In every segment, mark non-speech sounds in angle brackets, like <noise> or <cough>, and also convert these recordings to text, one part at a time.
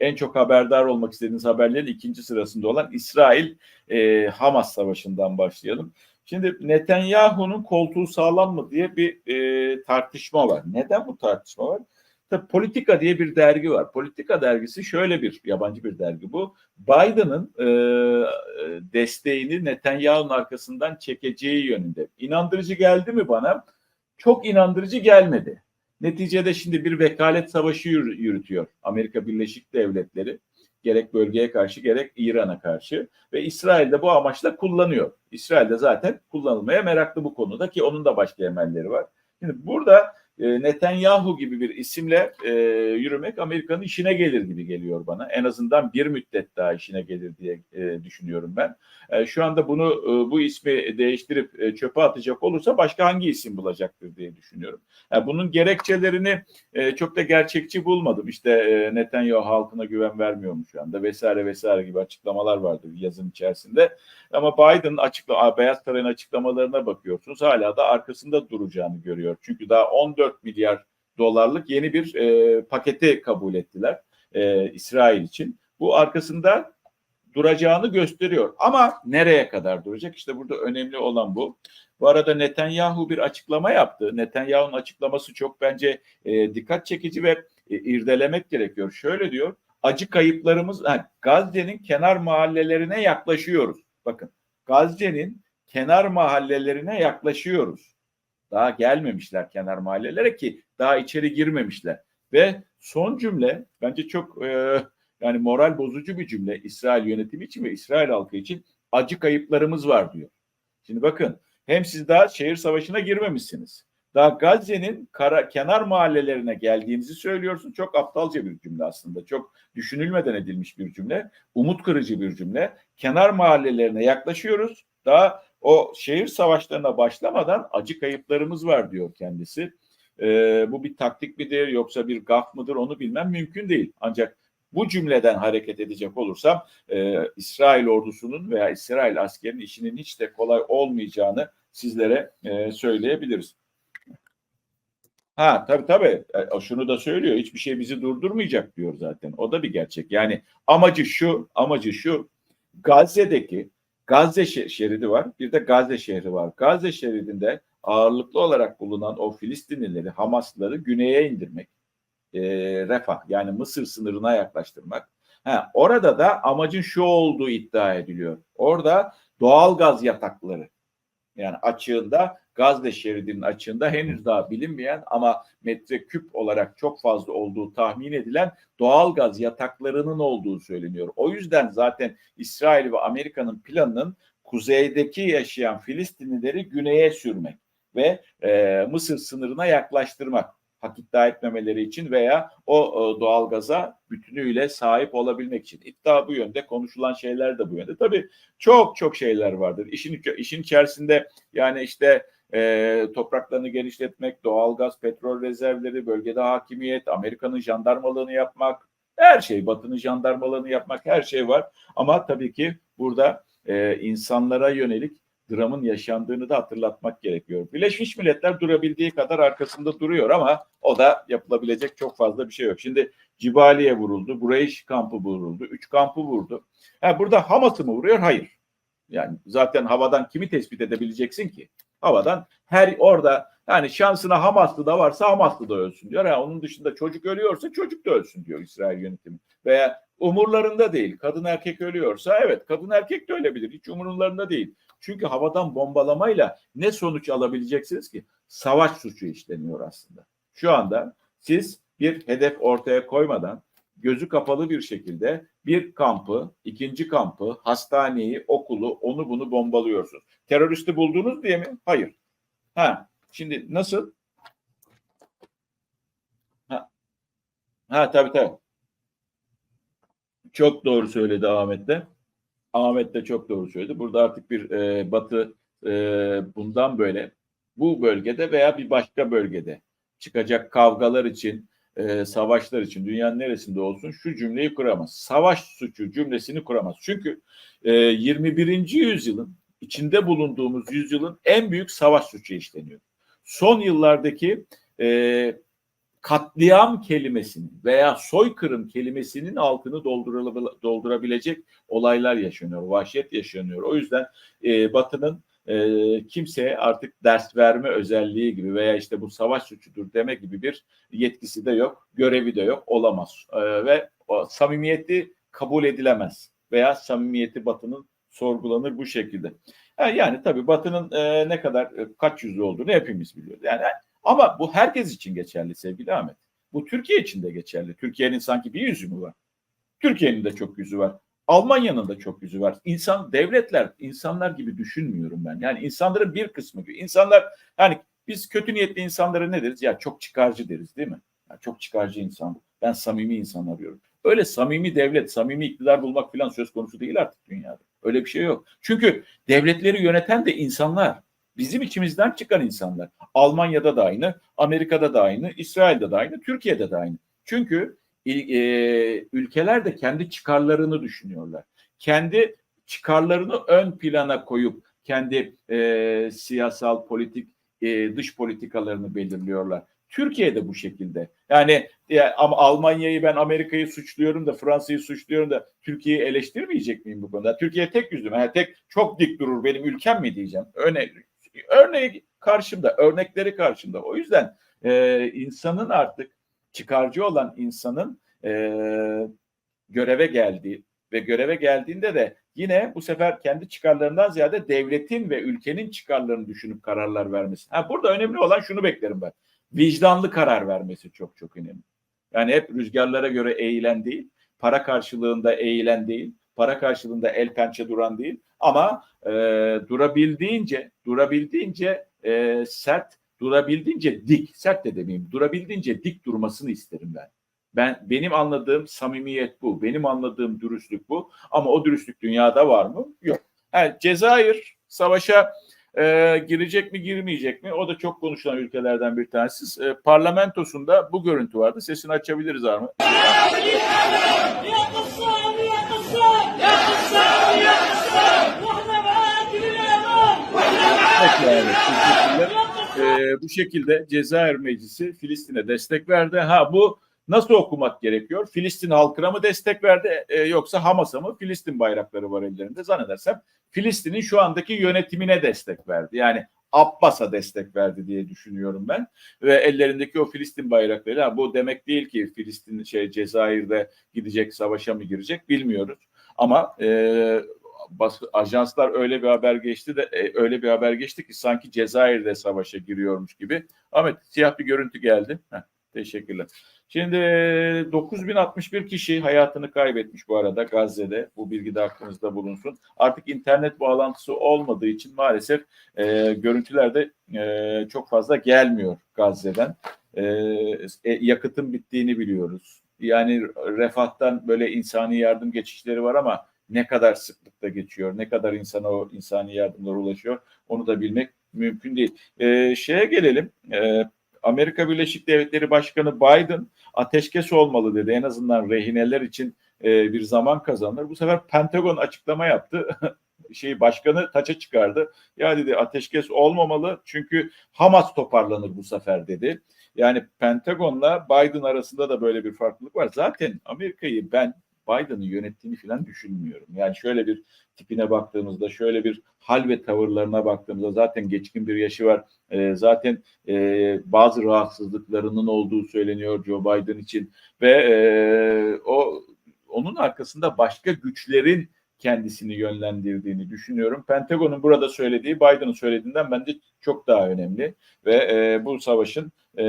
en çok haberdar olmak istediğiniz haberlerin ikinci sırasında olan İsrail e, Hamas savaşından başlayalım. Şimdi Netanyahu'nun koltuğu sağlam mı diye bir e, tartışma var. Neden bu tartışma var? Tabii Politika diye bir dergi var. Politika dergisi şöyle bir yabancı bir dergi bu. Biden'ın e, desteğini Netanyahu'nun arkasından çekeceği yönünde. İnandırıcı geldi mi bana? Çok inandırıcı gelmedi. Neticede şimdi bir vekalet savaşı yürütüyor Amerika Birleşik Devletleri. Gerek bölgeye karşı gerek İran'a karşı ve İsrail de bu amaçla kullanıyor. İsrail de zaten kullanılmaya meraklı bu konuda ki onun da başka emelleri var. Şimdi burada e, Netanyahu gibi bir isimle e, yürümek Amerika'nın işine gelir gibi geliyor bana. En azından bir müddet daha işine gelir diye e, düşünüyorum ben. E, şu anda bunu e, bu ismi değiştirip e, çöpe atacak olursa başka hangi isim bulacaktır diye düşünüyorum. Yani bunun gerekçelerini e, çok da gerçekçi bulmadım. İşte e, Netanyahu halkına güven vermiyormuş şu anda vesaire vesaire gibi açıklamalar vardı yazın içerisinde. Ama Biden açıkla Beyaz Saray'ın açıklamalarına bakıyorsunuz hala da arkasında duracağını görüyor. Çünkü daha 14 milyar dolarlık yeni bir e, paketi kabul ettiler e, İsrail için. Bu arkasında duracağını gösteriyor. Ama nereye kadar duracak? İşte burada önemli olan bu. Bu arada Netanyahu bir açıklama yaptı. Netanyahu'nun açıklaması çok bence e, dikkat çekici ve e, irdelemek gerekiyor. Şöyle diyor, acı kayıplarımız, ha, Gazze'nin kenar mahallelerine yaklaşıyoruz. Bakın, Gazze'nin kenar mahallelerine yaklaşıyoruz. Daha gelmemişler kenar mahallelere ki daha içeri girmemişler. Ve son cümle bence çok e, yani moral bozucu bir cümle İsrail yönetimi için ve İsrail halkı için acı kayıplarımız var diyor. Şimdi bakın hem siz daha şehir savaşına girmemişsiniz. Daha Gazze'nin kara, kenar mahallelerine geldiğinizi söylüyorsun. Çok aptalca bir cümle aslında. Çok düşünülmeden edilmiş bir cümle. Umut kırıcı bir cümle. Kenar mahallelerine yaklaşıyoruz. Daha o şehir savaşlarına başlamadan acı kayıplarımız var diyor kendisi. Ee, bu bir taktik midir yoksa bir gaf mıdır onu bilmem mümkün değil. Ancak bu cümleden hareket edecek olursam e, İsrail ordusunun veya İsrail askerinin işinin hiç de kolay olmayacağını sizlere e, söyleyebiliriz. Ha tabii tabii e, şunu da söylüyor hiçbir şey bizi durdurmayacak diyor zaten o da bir gerçek. Yani amacı şu amacı şu Gazze'deki Gazze şeridi var bir de Gazze şehri var. Gazze şeridinde ağırlıklı olarak bulunan o Filistinlileri Hamasları güneye indirmek e, refah yani Mısır sınırına yaklaştırmak. Ha, orada da amacın şu olduğu iddia ediliyor. Orada doğal gaz yatakları yani açığında Gazze şeridinin açığında henüz daha bilinmeyen ama metreküp olarak çok fazla olduğu tahmin edilen doğal gaz yataklarının olduğu söyleniyor. O yüzden zaten İsrail ve Amerika'nın planının kuzeydeki yaşayan Filistinlileri güneye sürmek ve e, Mısır sınırına yaklaştırmak hak iddia etmemeleri için veya o e, doğalgaza bütünüyle sahip olabilmek için. İddia bu yönde, konuşulan şeyler de bu yönde. Tabii çok çok şeyler vardır. İşin işin içerisinde yani işte e, topraklarını genişletmek, doğalgaz, petrol rezervleri, bölgede hakimiyet, Amerika'nın jandarmalığını yapmak, her şey, Batı'nın jandarmalığını yapmak, her şey var. Ama tabii ki burada e, insanlara yönelik dramın yaşandığını da hatırlatmak gerekiyor. Birleşmiş Milletler durabildiği kadar arkasında duruyor ama o da yapılabilecek çok fazla bir şey yok. Şimdi Cibali'ye vuruldu, Burayş kampı vuruldu, üç kampı vurdu. Ha, burada Hamas'ı mı vuruyor? Hayır. Yani zaten havadan kimi tespit edebileceksin ki? Havadan her orada yani şansına Hamaslı da varsa Hamaslı da ölsün diyor. Yani onun dışında çocuk ölüyorsa çocuk da ölsün diyor İsrail yönetimi. Veya umurlarında değil. Kadın erkek ölüyorsa evet kadın erkek de ölebilir. Hiç umurlarında değil. Çünkü havadan bombalamayla ne sonuç alabileceksiniz ki? Savaş suçu işleniyor aslında. Şu anda siz bir hedef ortaya koymadan gözü kapalı bir şekilde bir kampı, ikinci kampı, hastaneyi, okulu, onu bunu bombalıyorsunuz. Teröristi buldunuz diye mi? Hayır. Ha, şimdi nasıl? Ha, ha tabii tabii. Çok doğru söyledi Ahmet de. Ahmet de çok doğru söyledi. Burada artık bir e, Batı e, bundan böyle bu bölgede veya bir başka bölgede çıkacak kavgalar için, e, savaşlar için dünyanın neresinde olsun şu cümleyi kuramaz. Savaş suçu cümlesini kuramaz. Çünkü e, 21. yüzyılın içinde bulunduğumuz yüzyılın en büyük savaş suçu işleniyor. Son yıllardaki e, katliam kelimesinin veya soykırım kelimesinin altını doldurabilecek olaylar yaşanıyor, vahşet yaşanıyor. O yüzden e, Batı'nın e, kimseye artık ders verme özelliği gibi veya işte bu savaş suçudur deme gibi bir yetkisi de yok, görevi de yok, olamaz. E, ve o, samimiyeti kabul edilemez veya samimiyeti Batı'nın sorgulanır bu şekilde. Yani, yani tabii Batı'nın e, ne kadar e, kaç yüzlü olduğunu hepimiz biliyoruz. Yani ama bu herkes için geçerli sevgili Ahmet. Bu Türkiye için de geçerli. Türkiye'nin sanki bir yüzü mü var? Türkiye'nin de çok yüzü var. Almanya'nın da çok yüzü var. İnsan, devletler insanlar gibi düşünmüyorum ben. Yani insanların bir kısmı gibi. İnsanlar yani biz kötü niyetli insanlara ne deriz? Ya çok çıkarcı deriz değil mi? Ya çok çıkarcı insan. Ben samimi insan arıyorum. Öyle samimi devlet, samimi iktidar bulmak falan söz konusu değil artık dünyada. Öyle bir şey yok. Çünkü devletleri yöneten de insanlar. Bizim içimizden çıkan insanlar. Almanya'da da aynı, Amerika'da da aynı, İsrail'de de aynı, Türkiye'de de aynı. Çünkü e, ülkeler de kendi çıkarlarını düşünüyorlar. Kendi çıkarlarını ön plana koyup kendi e, siyasal, politik, e, dış politikalarını belirliyorlar. Türkiye'de bu şekilde. Yani ya, Almanya'yı ben Amerika'yı suçluyorum da Fransa'yı suçluyorum da Türkiye'yi eleştirmeyecek miyim bu konuda? Türkiye tek yüzlü. Yani tek çok dik durur benim ülkem mi diyeceğim. Öne, örneği karşımda, örnekleri karşımda. O yüzden e, insanın artık çıkarcı olan insanın e, göreve geldiği ve göreve geldiğinde de yine bu sefer kendi çıkarlarından ziyade devletin ve ülkenin çıkarlarını düşünüp kararlar vermesi. Ha, burada önemli olan şunu beklerim ben. Vicdanlı karar vermesi çok çok önemli. Yani hep rüzgarlara göre eğilen değil, para karşılığında eğilen değil, para karşılığında el pençe duran değil ama e, durabildiğince durabildiğince e, sert durabildiğince dik sert de demeyeyim durabildiğince dik durmasını isterim ben. Ben benim anladığım samimiyet bu. Benim anladığım dürüstlük bu. Ama o dürüstlük dünyada var mı? Yok. Yani Cezayir savaşa e, girecek mi girmeyecek mi? O da çok konuşulan ülkelerden bir tanesi. E, parlamentosunda bu görüntü vardı. Sesini açabiliriz Arma. Evet, bu şekilde Cezayir Meclisi Filistin'e destek verdi. Ha bu nasıl okumak gerekiyor? Filistin halkına mı destek verdi e, yoksa Hamas'a mı? Filistin bayrakları var ellerinde zannedersem. Filistin'in şu andaki yönetimine destek verdi. Yani Abbas'a destek verdi diye düşünüyorum ben. Ve ellerindeki o Filistin bayrakları bu demek değil ki Filistin şey Cezayir'de gidecek savaşa mı girecek bilmiyoruz. Ama e, bas, ajanslar öyle bir haber geçti de e, öyle bir haber geçti ki sanki Cezayir'de savaşa giriyormuş gibi. Ahmet siyah bir görüntü geldi. Heh, teşekkürler. Şimdi 9061 kişi hayatını kaybetmiş bu arada Gazze'de. Bu bilgi de aklınızda bulunsun. Artık internet bağlantısı olmadığı için maalesef e, görüntüler de e, çok fazla gelmiyor Gazze'den. E, e, yakıtın bittiğini biliyoruz. Yani refahtan böyle insani yardım geçişleri var ama ne kadar sıklıkta geçiyor, ne kadar insana o insani yardımlar ulaşıyor onu da bilmek mümkün değil. E, şeye gelelim. E, Amerika Birleşik Devletleri Başkanı Biden ateşkes olmalı dedi. En azından rehineler için e, bir zaman kazanır. Bu sefer Pentagon açıklama yaptı. <laughs> şey başkanı taça çıkardı. Ya dedi ateşkes olmamalı çünkü Hamas toparlanır bu sefer dedi. Yani Pentagon'la Biden arasında da böyle bir farklılık var. Zaten Amerika'yı ben Biden'ı yönettiğini falan düşünmüyorum. Yani şöyle bir tipine baktığımızda, şöyle bir hal ve tavırlarına baktığımızda zaten geçkin bir yaşı var. E, zaten e, bazı rahatsızlıklarının olduğu söyleniyor Joe Biden için ve e, o onun arkasında başka güçlerin kendisini yönlendirdiğini düşünüyorum. Pentagon'un burada söylediği Biden'ın söylediğinden bence çok daha önemli ve e, bu savaşın e,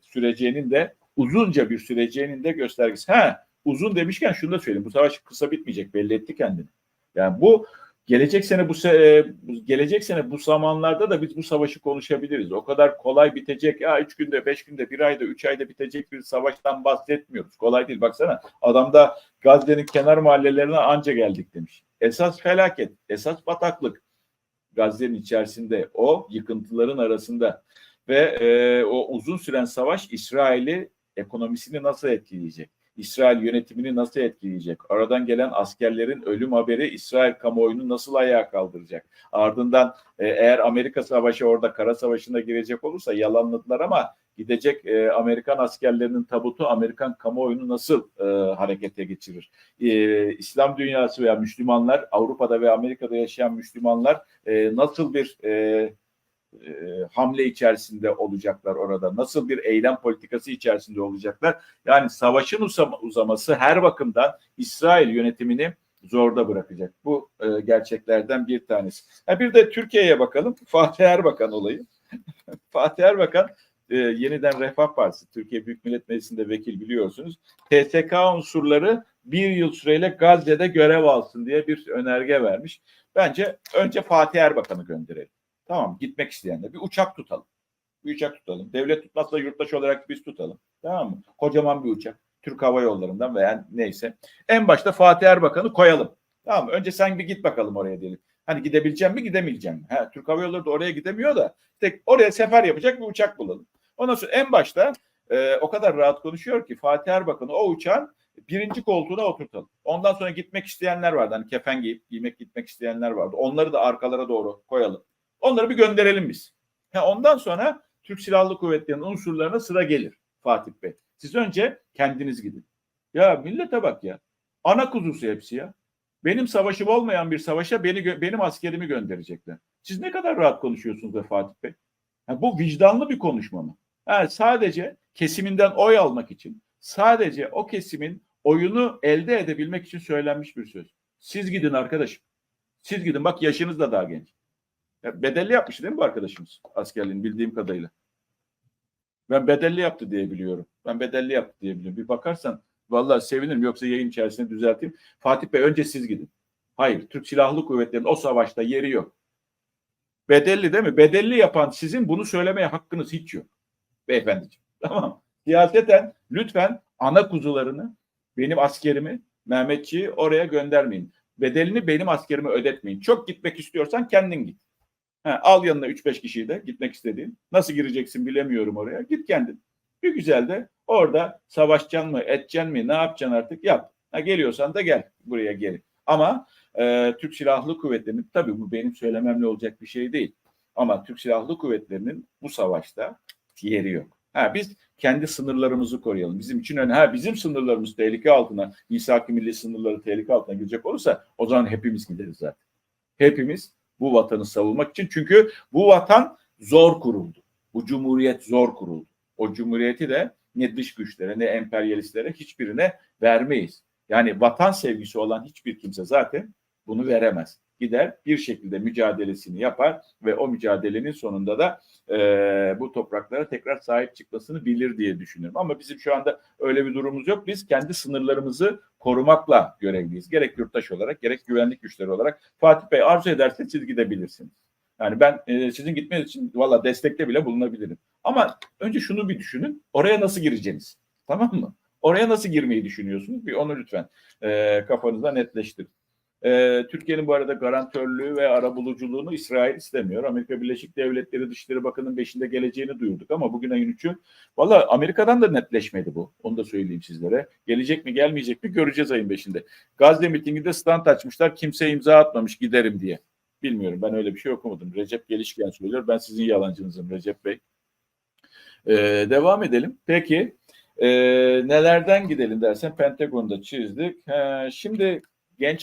süreceğinin de uzunca bir süreceğinin de göstergesi. Ha uzun demişken şunu da söyleyeyim. Bu savaş kısa bitmeyecek. Belli etti kendini. Yani bu gelecek sene bu se gelecek sene bu zamanlarda da biz bu savaşı konuşabiliriz. O kadar kolay bitecek ya üç günde, beş günde, bir ayda, üç ayda bitecek bir savaştan bahsetmiyoruz. Kolay değil. Baksana adam da Gazze'nin kenar mahallelerine anca geldik demiş. Esas felaket, esas bataklık Gazze'nin içerisinde o yıkıntıların arasında ve e, o uzun süren savaş İsrail'i ekonomisini nasıl etkileyecek? İsrail yönetimini nasıl etkileyecek? Aradan gelen askerlerin ölüm haberi İsrail kamuoyunu nasıl ayağa kaldıracak? Ardından e, eğer Amerika Savaşı orada kara savaşına girecek olursa yalanladılar ama gidecek e, Amerikan askerlerinin tabutu Amerikan kamuoyunu nasıl e, harekete geçirir? E, İslam dünyası veya Müslümanlar, Avrupa'da ve Amerika'da yaşayan Müslümanlar e, nasıl bir e, e, hamle içerisinde olacaklar orada? Nasıl bir eylem politikası içerisinde olacaklar? Yani savaşın uzama- uzaması her bakımdan İsrail yönetimini zorda bırakacak. Bu e, gerçeklerden bir tanesi. Ha, bir de Türkiye'ye bakalım. <laughs> Fatih Erbakan olayı. <laughs> Fatih Erbakan e, yeniden Refah Partisi, Türkiye Büyük Millet Meclisi'nde vekil biliyorsunuz. TSK unsurları bir yıl süreyle Gazze'de görev alsın diye bir önerge vermiş. Bence önce Fatih Erbakan'ı gönderelim. Tamam gitmek isteyenler. Bir uçak tutalım. Bir uçak tutalım. Devlet tutmazsa yurttaş olarak biz tutalım. Tamam mı? Kocaman bir uçak. Türk Hava Yolları'ndan veya neyse. En başta Fatih Erbakan'ı koyalım. Tamam mı? Önce sen bir git bakalım oraya diyelim. Hani gidebileceğim mi gidemeyeceğim mi? Ha, Türk Hava Yolları da oraya gidemiyor da tek oraya sefer yapacak bir uçak bulalım. Ondan sonra en başta e, o kadar rahat konuşuyor ki Fatih Erbakan'ı o uçağın birinci koltuğuna oturtalım. Ondan sonra gitmek isteyenler vardı. Hani kefen giyip giymek gitmek isteyenler vardı. Onları da arkalara doğru koyalım. Onları bir gönderelim biz. Ha, ondan sonra Türk Silahlı Kuvvetleri'nin unsurlarına sıra gelir Fatih Bey. Siz önce kendiniz gidin. Ya millete bak ya. Ana kuzusu hepsi ya. Benim savaşım olmayan bir savaşa beni benim askerimi gönderecekler. Siz ne kadar rahat konuşuyorsunuz be Fatih Bey? Ha, bu vicdanlı bir konuşma mı? Ha, sadece kesiminden oy almak için, sadece o kesimin oyunu elde edebilmek için söylenmiş bir söz. Siz gidin arkadaşım. Siz gidin. Bak yaşınız da daha genç. Ya bedelli yapmış değil mi bu arkadaşımız askerliğini bildiğim kadarıyla? Ben bedelli yaptı diye biliyorum. Ben bedelli yaptı diye biliyorum. Bir bakarsan vallahi sevinirim yoksa yayın içerisinde düzelteyim. Fatih Bey önce siz gidin. Hayır, Türk Silahlı Kuvvetleri'nin o savaşta yeri yok. Bedelli değil mi? Bedelli yapan sizin bunu söylemeye hakkınız hiç yok. Beyefendiciğim. <laughs> Tamam. Siyaseten lütfen ana kuzularını, benim askerimi, Mehmetçiği oraya göndermeyin. Bedelini benim askerime ödetmeyin. Çok gitmek istiyorsan kendin git. Ha, al yanına 3-5 kişiyi de gitmek istediğin. Nasıl gireceksin bilemiyorum oraya. Git kendin. Bir güzel de orada savaşacaksın mı, edeceksin mi, ne yapacaksın artık yap. Ha, geliyorsan da gel buraya geri. Ama e, Türk Silahlı Kuvvetleri'nin tabii bu benim söylememle olacak bir şey değil. Ama Türk Silahlı Kuvvetleri'nin bu savaşta yeri yok. Ha, biz kendi sınırlarımızı koruyalım. Bizim için önemli. Ha, bizim sınırlarımız tehlike altına, misak milli sınırları tehlike altına girecek olursa o zaman hepimiz gideriz zaten. Hepimiz bu vatanı savunmak için. Çünkü bu vatan zor kuruldu. Bu cumhuriyet zor kuruldu. O cumhuriyeti de ne dış güçlere ne emperyalistlere hiçbirine vermeyiz. Yani vatan sevgisi olan hiçbir kimse zaten bunu veremez. Gider bir şekilde mücadelesini yapar ve o mücadelenin sonunda da e, bu topraklara tekrar sahip çıkmasını bilir diye düşünüyorum. Ama bizim şu anda öyle bir durumumuz yok. Biz kendi sınırlarımızı korumakla görevliyiz. Gerek yurttaş olarak gerek güvenlik güçleri olarak. Fatih Bey arzu ederse siz gidebilirsiniz. Yani ben e, sizin gitmeniz için valla destekte bile bulunabilirim. Ama önce şunu bir düşünün. Oraya nasıl gireceğiniz? Tamam mı? Oraya nasıl girmeyi düşünüyorsunuz? Bir onu lütfen e, kafanızda netleştirin. E, Türkiye'nin bu arada garantörlüğü ve arabuluculuğunu İsrail istemiyor. Amerika Birleşik Devletleri Dışişleri Bakanı'nın beşinde geleceğini duyurduk ama bugün ayın üçü. Valla Amerika'dan da netleşmedi bu. Onu da söyleyeyim sizlere. Gelecek mi gelmeyecek mi göreceğiz ayın beşinde. Gazze mitinginde stand açmışlar. Kimse imza atmamış giderim diye. Bilmiyorum ben öyle bir şey okumadım. Recep Gelişken söylüyor. Ben sizin yalancınızım Recep Bey. Ee, devam edelim. Peki e, nelerden gidelim dersen Pentagon'da çizdik. He, şimdi genç